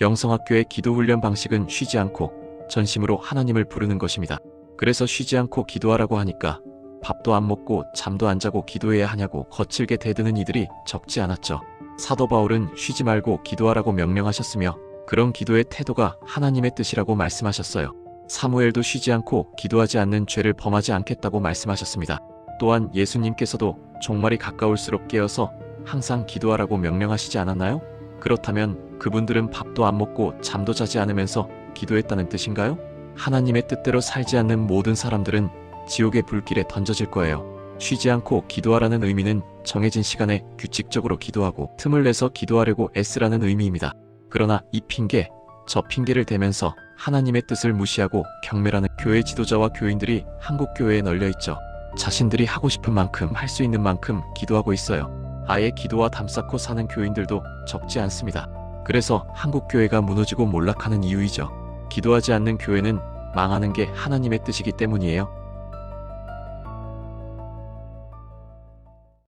영성학교의 기도훈련 방식은 쉬지 않고 전심으로 하나님을 부르는 것입니다. 그래서 쉬지 않고 기도하라고 하니까 밥도 안 먹고 잠도 안 자고 기도해야 하냐고 거칠게 대드는 이들이 적지 않았죠. 사도 바울은 쉬지 말고 기도하라고 명령하셨으며 그런 기도의 태도가 하나님의 뜻이라고 말씀하셨어요. 사무엘도 쉬지 않고 기도하지 않는 죄를 범하지 않겠다고 말씀하셨습니다. 또한 예수님께서도 종말이 가까울수록 깨어서 항상 기도하라고 명령하시지 않았나요? 그렇다면 그분들은 밥도 안 먹고 잠도 자지 않으면서 기도했다는 뜻인가요? 하나님의 뜻대로 살지 않는 모든 사람들은 지옥의 불길에 던져질 거예요. 쉬지 않고 기도하라는 의미는 정해진 시간에 규칙적으로 기도하고 틈을 내서 기도하려고 애쓰라는 의미입니다. 그러나 이 핑계, 저 핑계를 대면서 하나님의 뜻을 무시하고 경멸하는 교회 지도자와 교인들이 한국 교회에 널려 있죠. 자신들이 하고 싶은 만큼 할 수 있는 만큼 기도하고 있어요. 아예 기도와 담 쌓고 사는 교인들도 적지 않습니다. 그래서 한국 교회가 무너지고 몰락하는 이유이죠. 기도하지 않는 교회는 망하는 게 하나님의 뜻이기 때문이에요.